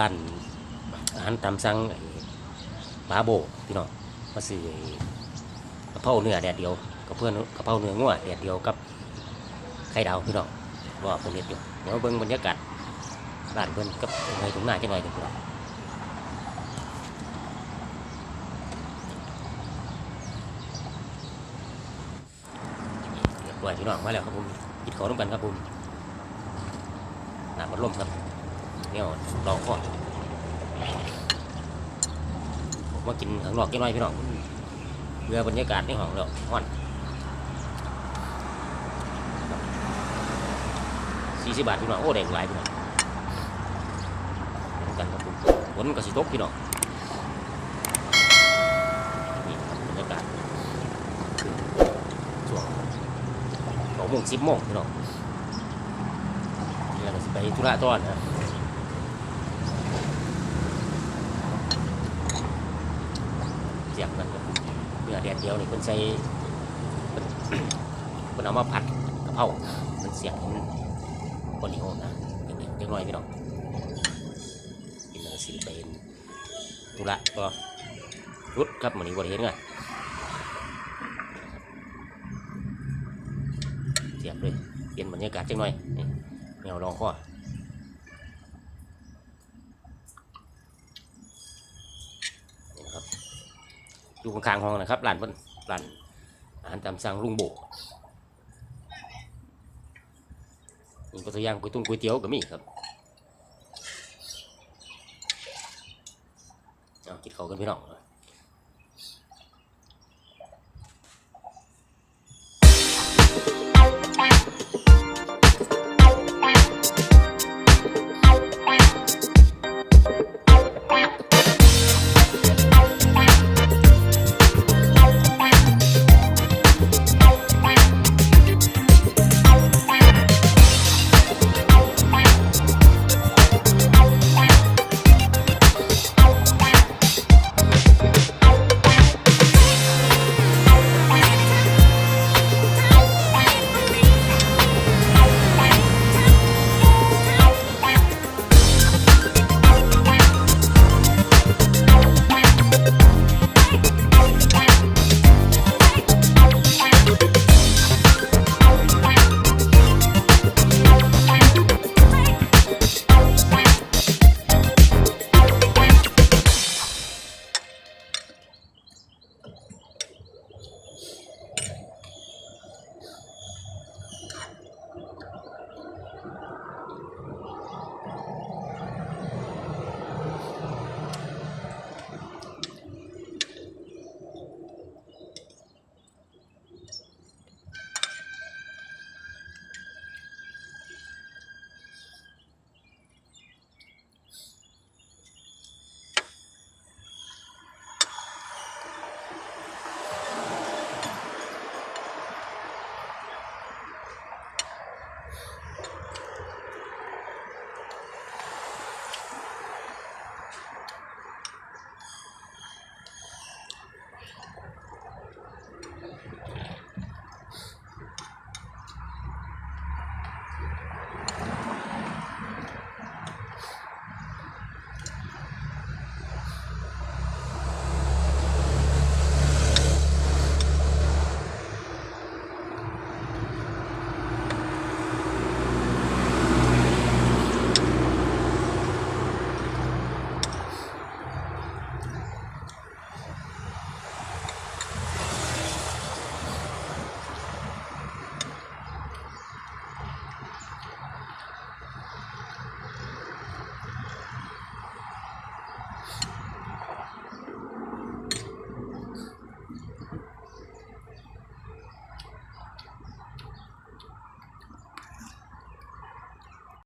ร้านอาหารตามสั่งไอ้บาโบพี่น้องมาซื้อไอ้กะเพราเนื้อแดดเดียวกับเพื่อนกะเพราเนื้องัวแดดเดียวกับไข่ดาวพี่น้องรอเพิ่นเฮ็ดอยู่เดี๋ยวเบิ่งบรรยากาศร้านเพิ่นกับไงตรงหน้าจังหน่อยหนึงพี่น้องเรียบร้อยพี่น้องมาแล้วครับผมกินข้าวร่วมกันครับผมน้ำมันลมครับ เนี่ยลองข้อผมมากินข้างนอกจังหน่อยพี่น้องเรือบรรยากาศในห้องแล้วฮ้อนสี่สิบบาทพี่น้องโอ้แดงหลายพี่น้องเหมือนกันครับผมฝนก็สิตกพี่น้องนี่บรรยากาศช่วงสองโมงสิบโมงพี่น้องนี่เราก็สิไปธุระต่อนะเสียบกันกับ เนื้อแดดเดียวนี่เพิ่นใส่เพิ่นเอามาผัดกะเพรามันเสียบให้มันคนเหนียวนะเด็กๆน้อยพี่น้องกินแล้วก็สิเป็นธุระก็รุดครับมื้อนี้บ่ได้เห็นไงเสียบเลยเปลี่ยนบรรยากาศจังหน่อยนี่แนวรองข้อนี่นะครับ อยู่ข้างๆห้องนะครับร้านเพิ่นร้านอาหารตามสั่งลุงโบนี่ก็ตัวอย่างก๋วยตุ้งก๋วยเตี๋ยวก็มีครับเอากินข้าวกันพี่น้อง